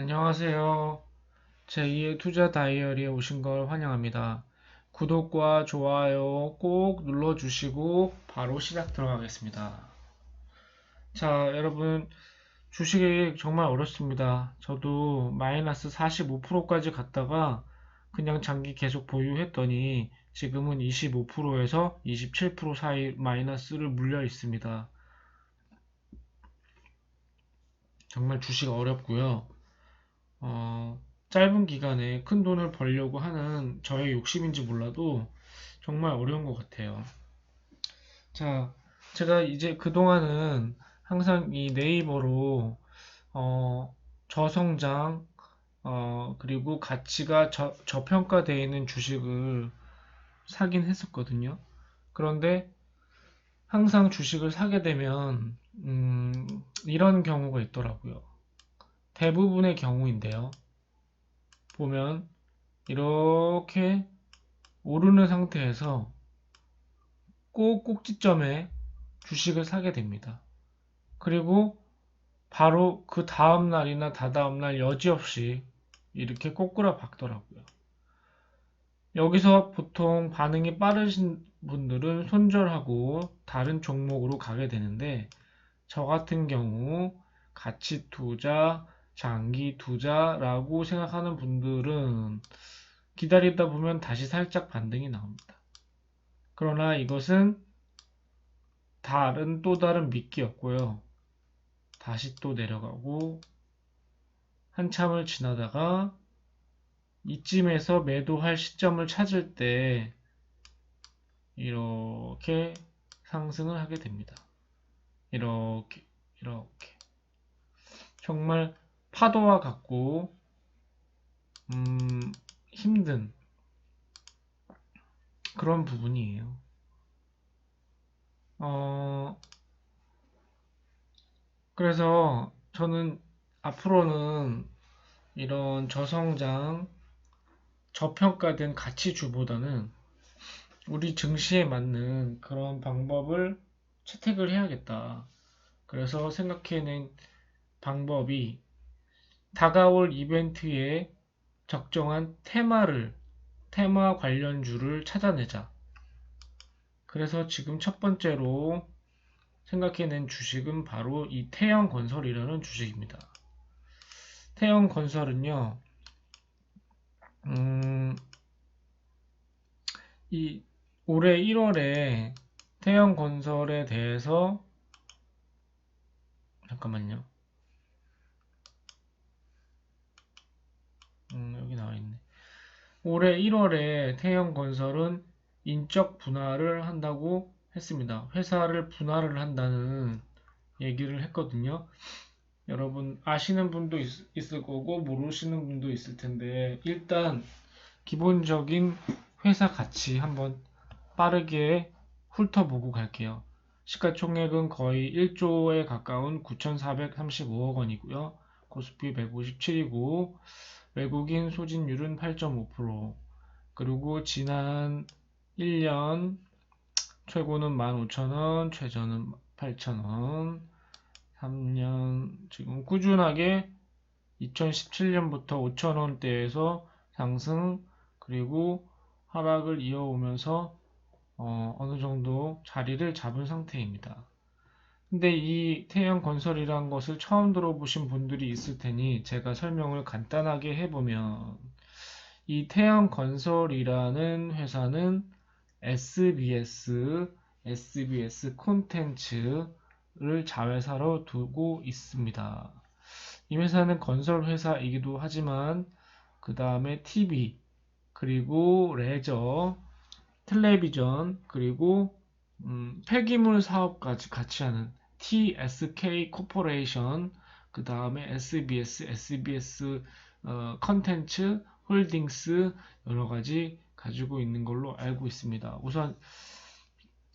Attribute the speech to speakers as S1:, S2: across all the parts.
S1: 안녕하세요. 제2의 투자 다이어리에 오신 걸 환영합니다. 구독과 좋아요 꼭 눌러주시고 바로 시작 들어가겠습니다. 자, 여러분 주식이 정말 어렵습니다. 저도 마이너스 45%까지 갔다가 그냥 장기 계속 보유했더니 지금은 25%에서 27% 사이 마이너스를 물려 있습니다. 정말 주식 어렵고요. 어, 짧은 기간에 큰 돈을 벌려고 하는 저의 욕심인지 몰라도 정말 어려운 것 같아요. 자, 제가 이제 그동안은 항상 이 네이버로 어, 저성장 어, 그리고 가치가 저, 저평가되어 있는 주식을 사긴 했었거든요. 그런데 항상 주식을 사게 되면 음, 이런 경우가 있더라고요. 대부분의 경우인데요. 보면 이렇게 오르는 상태에서 꼭 꼭지점에 주식을 사게 됩니다. 그리고 바로 그 다음 날이나 다다음 날 여지없이 이렇게 꼬꾸라 박더라고요. 여기서 보통 반응이 빠르신 분들은 손절하고 다른 종목으로 가게 되는데 저 같은 경우 가치 투자, 장기 투자라고 생각하는 분들은 기다리다 보면 다시 살짝 반등이 나옵니다. 그러나 이것은 다른 또 다른 미끼였고요. 다시 또 내려가고 한참을 지나다가 이쯤에서 매도할 시점을 찾을 때 이렇게 상승을 하게 됩니다. 이렇게 이렇게 정말 파도와 같고 음, 힘든 그런 부분이에요. 어, 그래서 저는 앞으로는 이런 저성장, 저평가된 가치주보다는 우리 증시에 맞는 그런 방법을 채택을 해야겠다. 그래서 생각해낸 방법이 다가올 이벤트에 적정한 테마를, 테마 관련주를 찾아내자. 그래서 지금 첫 번째로 생각해낸 주식은 바로 이 태영건설이라는 주식입니다. 태영건설은요, 음, 이 올해 1월에 태영건설에 대해서 잠깐만요. 음, 여기 나와 있네. 올해 1월에 태영건설은 인적 분할을 한다고 했습니다. 회사를 분할을 한다는 얘기를 했거든요. 여러분 아시는 분도 있, 있을 거고 모르시는 분도 있을 텐데 일단 기본적인 회사 가치 한번 빠르게 훑어보고 갈게요. 시가총액은 거의 1조에 가까운 9,435억 원이고요. 코스피 157이고 외국인 소진율은 8.5% 그리고 지난 1년 최고는 15,000원, 최저는 8,000원 3년 지금 꾸준하게 2017년부터 5,000원대에서 상승 그리고 하락을 이어오면서 어, 어느 정도 자리를 잡은 상태입니다. 근데 이 태양건설이란 것을 처음 들어보신 분들이 있을 테니 제가 설명을 간단하게 해보면 이 태양 건설이라는 회사는 SBS, SBS 콘텐츠를 자회사로 두고 있습니다. 이 회사는 건설 회사이기도 하지만 그 다음에 TV 그리고 레저, 텔레비전 그리고 음, 폐기물 사업까지 같이 하는 TSK 코퍼레이션, 그 다음에 SBS, SBS 어, 컨텐츠, 홀딩스 여러 가지 가지고 있는 걸로 알고 있습니다. 우선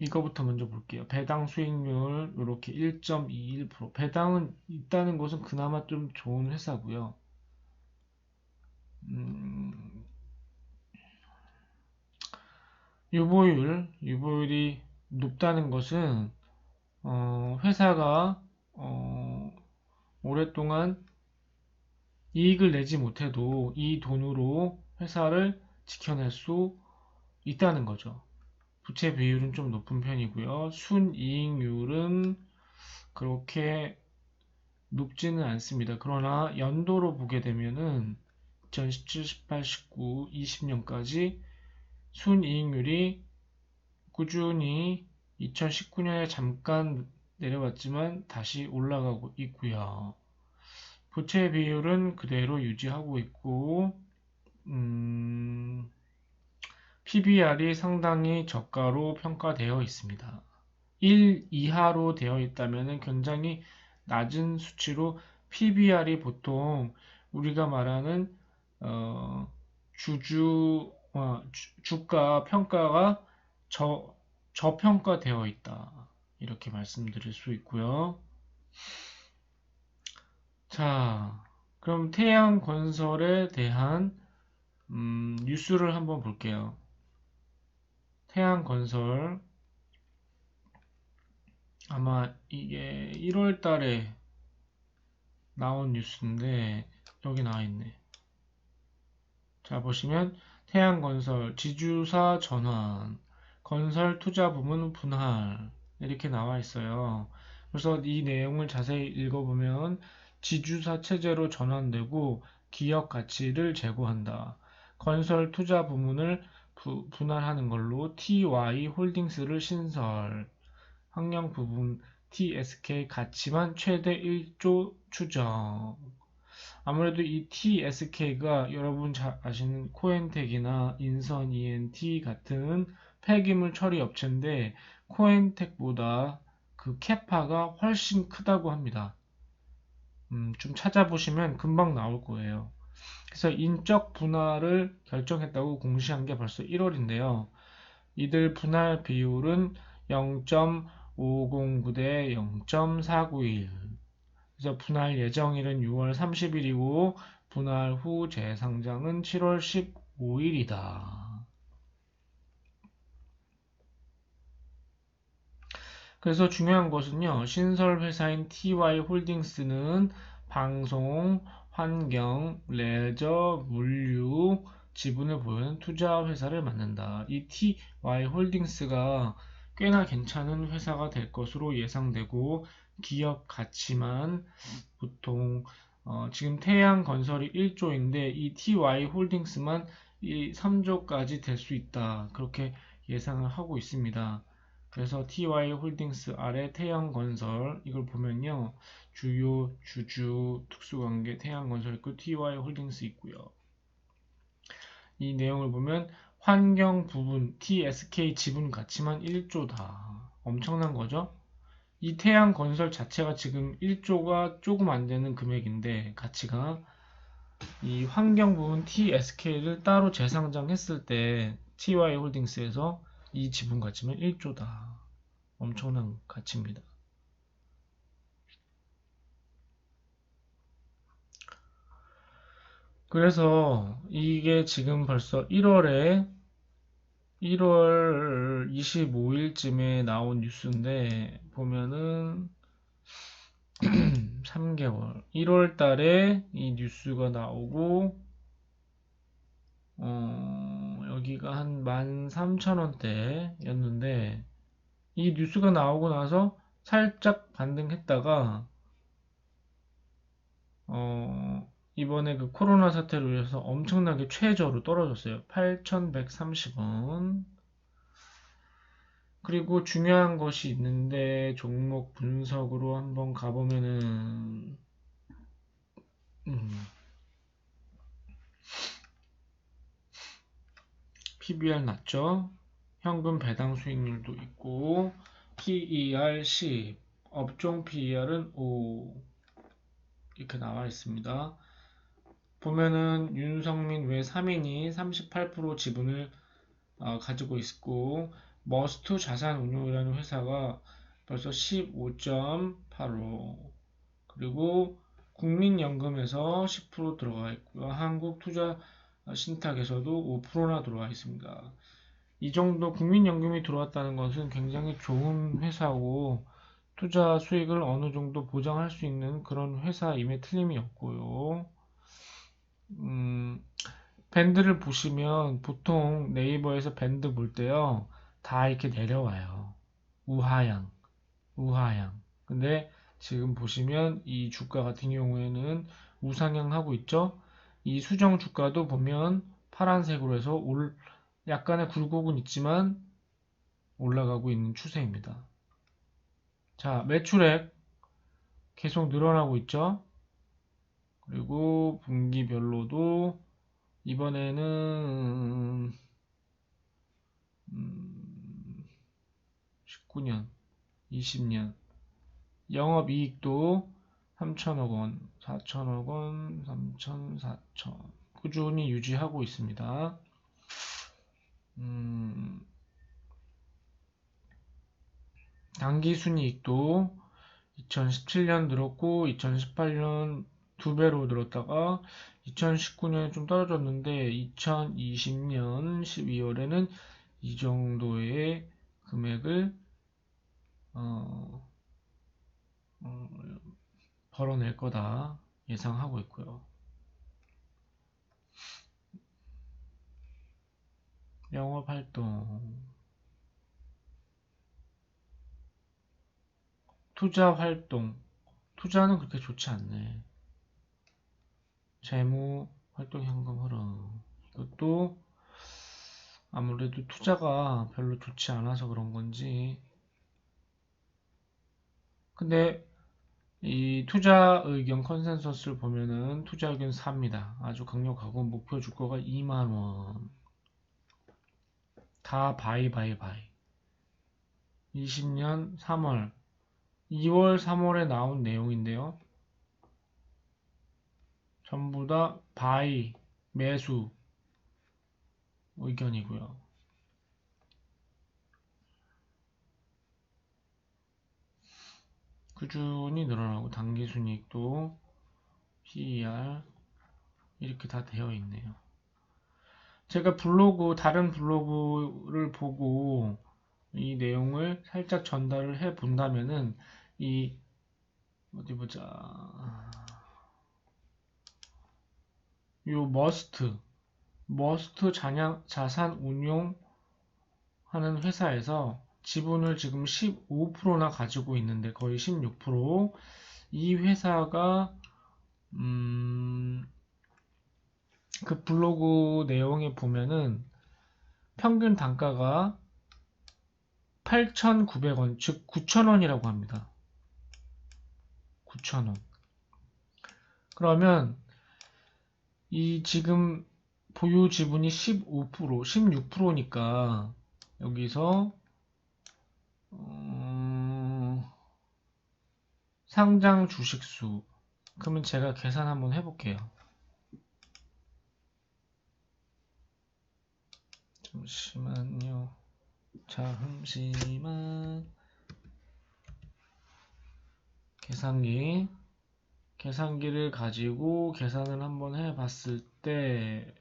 S1: 이거부터 먼저 볼게요. 배당 수익률 이렇게 1.21% 배당은 있다는 것은 그나마 좀 좋은 회사고요. 음, 유보율, 유보율이 높다는 것은 어, 회사가 어, 오랫동안 이익을 내지 못해도 이 돈으로 회사를 지켜낼 수 있다는 거죠. 부채 비율은 좀 높은 편이고요. 순이익률은 그렇게 높지는 않습니다. 그러나 연도로 보게 되면은 2017, 18, 19, 20년까지 순이익률이 꾸준히 2019년에 잠깐 내려왔지만 다시 올라가고 있고요. 부채 비율은 그대로 유지하고 있고 음, PBR이 상당히 저가로 평가되어 있습니다. 1 이하로 되어 있다면 굉장히 낮은 수치로 PBR이 보통 우리가 말하는 어, 주주 어, 주, 가 평가가 저, 저평가되어 있다. 이렇게 말씀드릴 수 있고요. 자, 그럼 태양 건설에 대한 음, 뉴스를 한번 볼게요. 태양 건설 아마 이게 1월 달에 나온 뉴스인데 여기 나와 있네. 자, 보시면 태양 건설 지주사 전환 건설 투자 부문 분할 이렇게 나와 있어요. 그래서 이 내용을 자세히 읽어보면 지주사 체제로 전환되고 기업 가치를 제고한다. 건설 투자 부문을 부, 분할하는 걸로 TY 홀딩스를 신설. 환경 부분 TSK 가치만 최대 1조 추정. 아무래도 이 TSK가 여러분 잘 아시는 코엔텍이나 인선 ENT 같은 폐기물 처리 업체인데 코엔텍보다 그 캐파가 훨씬 크다고 합니다. 음, 좀 찾아보시면 금방 나올 거예요. 그래서 인적 분할을 결정했다고 공시한 게 벌써 1월인데요. 이들 분할 비율은 0.509 대 0.491. 그래서 분할 예정일은 6월 30일이고 분할 후 재상장은 7월 15일이다. 그래서 중요한 것은요. 신설 회사인 TY 홀딩스는 방송, 환경, 레저, 물류, 지분을 보유하는 투자 회사를 만든다. 이 TY 홀딩스가 꽤나 괜찮은 회사가 될 것으로 예상되고 기업 가치만 보통 어, 지금 태양 건설이 1조인데 이 TY 홀딩스만 이 3조까지 될 수 있다. 그렇게 예상을 하고 있습니다. 그래서 TY 홀딩스 아래 태양건설 이걸 보면요. 주요 주주 특수관계 태양건설 있고 TY 홀딩스 있고요. 이 내용을 보면 환경 부분 TSK 지분 가치만 1조다. 엄청난 거죠? 이 태양 건설 자체가 지금 1조가 조금 안 되는 금액인데 가치가 이 환경 부분 TSK를 따로 재상장했을 때 TY 홀딩스에서 이 지분 가치면 1조다. 엄청난 가치입니다. 그래서 이게 지금 벌써 1월에 1월 25일쯤에 나온 뉴스인데 보면은 3개월 1월 달에 이 뉴스가 나오고 어, 여기가 한 13,000원대였는데 이 뉴스가 나오고 나서 살짝 반등했다가 어, 이번에 그 코로나 사태로 인해서 엄청나게 최저로 떨어졌어요. 8,130원. 그리고 중요한 것이 있는데 종목 분석으로 한번 가보면은 음. PBR 낮죠? 현금 배당 수익률도 있고 PER 10, 업종 PER은 5 이렇게 나와 있습니다. 보면은 윤성민 외 3인이 38% 지분을 어, 가지고 있고 머스트 자산운용이라는 회사가 벌써 15.85 그리고 국민연금에서 10% 들어가 있고요. 한국투자 신탁에서도 5%나 들어와 있습니다. 이 정도 국민연금이 들어왔다는 것은 굉장히 좋은 회사고 투자 수익을 어느 정도 보장할 수 있는 그런 회사임에 틀림이 없고요. 밴드를 보시면 보통 네이버에서 밴드 볼 때요. 다 이렇게 내려와요. 우하향, 우하향. 근데 지금 보시면 이 주가 같은 경우에는 우상향 하고 있죠. 이 수정 주가도 보면 파란색으로 해서 올 약간의 굴곡은 있지만 올라가고 있는 추세입니다. 자, 매출액 계속 늘어나고 있죠. 그리고 분기별로도 이번에는 음, 19년, 20년 영업이익도 3천억 원, 4천억 원, 3천, 4천 꾸준히 유지하고 있습니다. 음, 당기순이익도 2017년 늘었고 2018년 두 배로 늘었다가 2019년에 좀 떨어졌는데 2020년 12월에는 이 정도의 금액을 어, 어, 벌어낼 거다 예상하고 있고요. 영업 활동 투자 활동 투자는 그렇게 좋지 않네. 재무 활동 현금 흐름 이것도 아무래도 투자가 별로 좋지 않아서 그런 건지 근데 이 투자 의견 컨센서스를 보면은 투자 의견 4입니다. 아주 강력하고 목표 주가가 2만원 다 바이 바이 바이 20년 3월 2월 3월에 나온 내용인데요. 전부 다 바이 매수 의견이고요. 꾸준히 늘어나고 당기순이익도 PER 이렇게 다 되어 있네요. 제가 블로그 다른 블로그를 보고 이 내용을 살짝 전달을 해 본다면은 이 어디 보자 요 머스트 머스트 자냥, 자산 운용 하는 회사에서 지분을 지금 15%나 가지고 있는데 거의 16%이 회사가 음, 그 블로그 내용에 보면은 평균 단가가 8,900원, 즉 9,000원이라고 합니다. 9,000원. 그러면 이 지금 보유 지분이 15%, 16%니까 여기서 어... 상장 주식수 그러면 제가 계산 한번 해볼게요. 잠시만요. 잠시만 계산기 계산기를 가지고 계산을 한번 해 봤을 때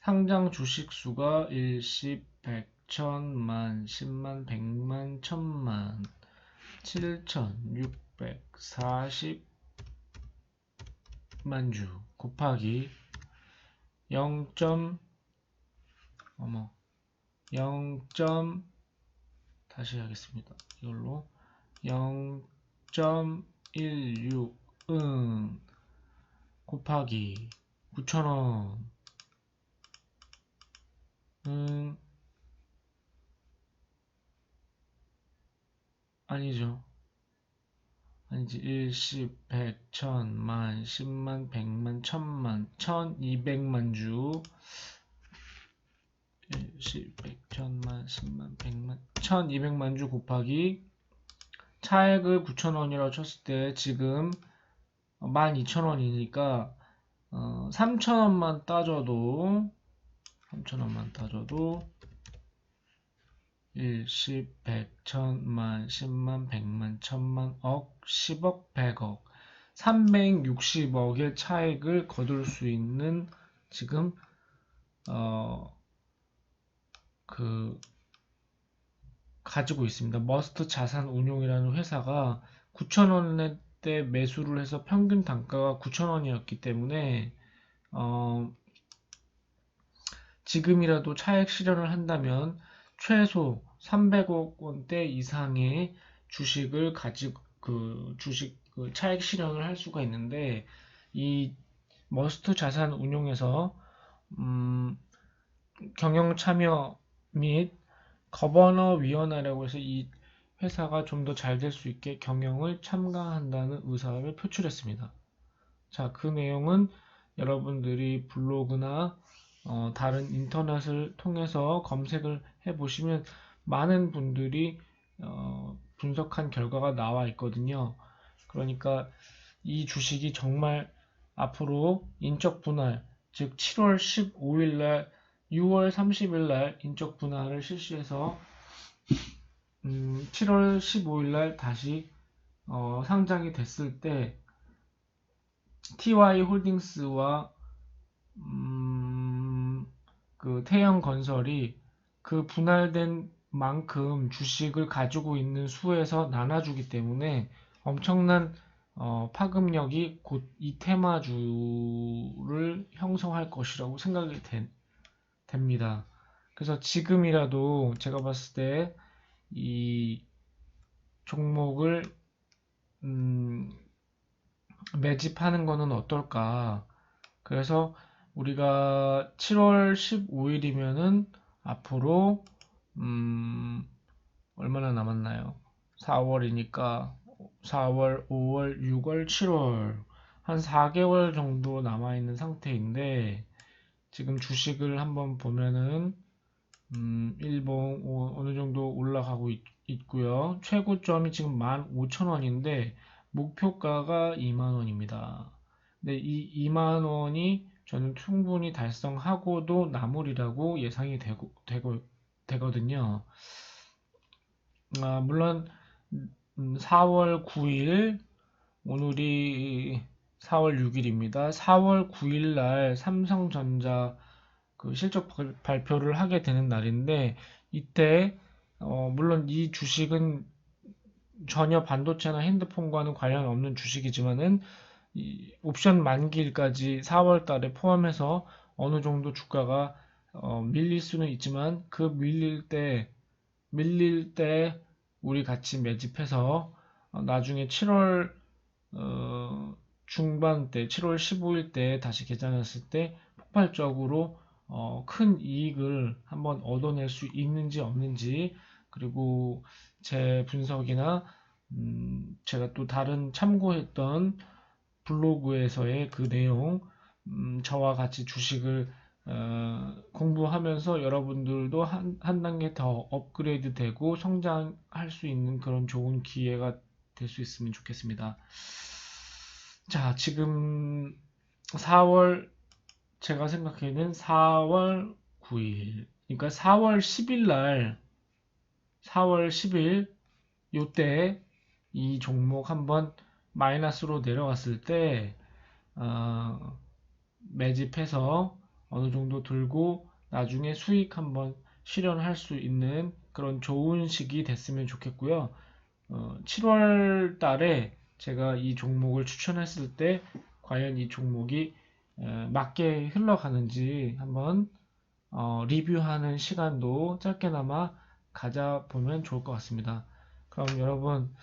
S1: 상장 주식 수가 일십, 백, 천만, 십만, 백만, 천만, 칠천, 육백, 사십 만 주 곱하기 0. 어머 0. 다시 하겠습니다. 이걸로 0.16은 곱하기 9,000원 은 아니죠. 아니지 1, 10, 100, 1000, 만, 10만, 100만, 1000만, 1200만 주 1, 10, 100, 1000만, 10만, 100만, 1200만 주 곱하기 차액을 9,000원이라고 쳤을 때 지금 12,000원이니까 어, 3,000원만 따져도 3,000원만 따져도 1, 10, 100, 1000만, 10만, 100만, 1000만, 억, 10억, 100억 360억의 차액을 거둘 수 있는 지금 어, 그 가지고 있습니다. 머스트 자산 운용이라는 회사가 9,000원에 때 매수를 해서 평균 단가가 9,000원이었기 때문에 어, 지금이라도 차액 실현을 한다면 최소 300억 원대 이상의 주식을 가지고 그 주식 그 차액 실현을 할 수가 있는데 이 머스트 자산 운용에서 음, 경영 참여 및 거버너 위원회라고 해서 이 회사가 좀 더 잘 될 수 있게 경영을 참가한다는 의사를 표출했습니다. 자, 그 내용은 여러분들이 블로그나 어, 다른 인터넷을 통해서 검색을 해 보시면 많은 분들이 어, 분석한 결과가 나와 있거든요. 그러니까 이 주식이 정말 앞으로 인적 분할, 즉 7월 15일 날, 6월 30일 날 인적 분할을 실시해서 음, 7월 15일 날 다시 어, 상장이 됐을 때 TY 홀딩스와 음, 그 태영 건설이 그 분할된 만큼 주식을 가지고 있는 수에서 나눠주기 때문에 엄청난 어, 파급력이 곧 이 테마주를 형성할 것이라고 생각이 되, 됩니다. 그래서 지금이라도 제가 봤을 때 이 종목을 음, 매집하는 거는 어떨까? 그래서 우리가 7월 15일이면은 앞으로 음, 얼마나 남았나요? 4월이니까 4월, 5월, 6월, 7월 한 4개월 정도 남아 있는 상태인데 지금 주식을 한번 보면은 음, 일본 어느 정도 올라가고 있, 고요 최고점이 지금 15,000원인데 목표가가 2만원입니다. 근데 이 2만원이 저는 충분히 달성하고도 나물이라고 예상이 되고, 되고 되거든요. 아, 물론 4월 음, 9일 오늘이 4월 6일입니다. 4월 9일 날 삼성전자 그 실적 발표를 하게 되는 날인데 이때 어, 물론 이 주식은 전혀 반도체나 핸드폰과는 관련 없는 주식이지만은 옵션 만기일까지 4월 달에 포함해서 어느 정도 주가가 어, 밀릴 수는 있지만 그 밀릴 때 밀릴 때 우리 같이 매집해서 어, 나중에 7월 어, 중반 때 7월 15일 때 다시 계산했을 때 폭발적으로 어, 큰 이익을 한번 얻어낼 수 있는지 없는지 그리고 제 분석이나 음, 제가 또 다른 참고했던 블로그에서의 그 내용 음, 저와 같이 주식을 어, 공부하면서 여러분들도 한, 한 단계 더 업그레이드 되고 성장할 수 있는 그런 좋은 기회가 될 수 있으면 좋겠습니다. 자, 지금 4월, 제가 생각하기에는 4월 9일, 그러니까 4월 10일 날, 4월 10일, 요때 이 종목 한번 마이너스로 내려갔을 때, 어, 매집해서 어느 정도 들고 나중에 수익 한번 실현할 수 있는 그런 좋은 시기 됐으면 좋겠고요. 어, 7월 달에 제가 이 종목을 추천했을 때 과연 이 종목이 에, 맞게 흘러가는지 한번 어, 리뷰하는 시간도 짧게나마 가져보면 좋을 것 같습니다. 그럼 여러분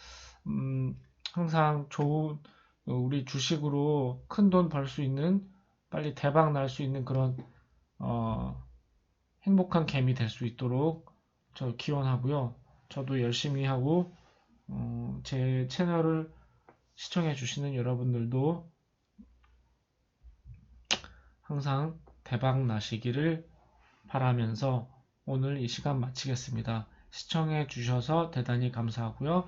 S1: 음, 항상 좋은 우리 주식으로 큰 돈 벌 수 있는 빨리 대박 날 수 있는 그런 어, 행복한 개미 될 수 있도록 저 기원하고요. 저도 열심히 하고 어, 제 채널을 시청해 주시는 여러분들도 항상 대박 나시기를 바라면서 오늘 이 시간 마치겠습니다. 시청해 주셔서 대단히 감사하고요.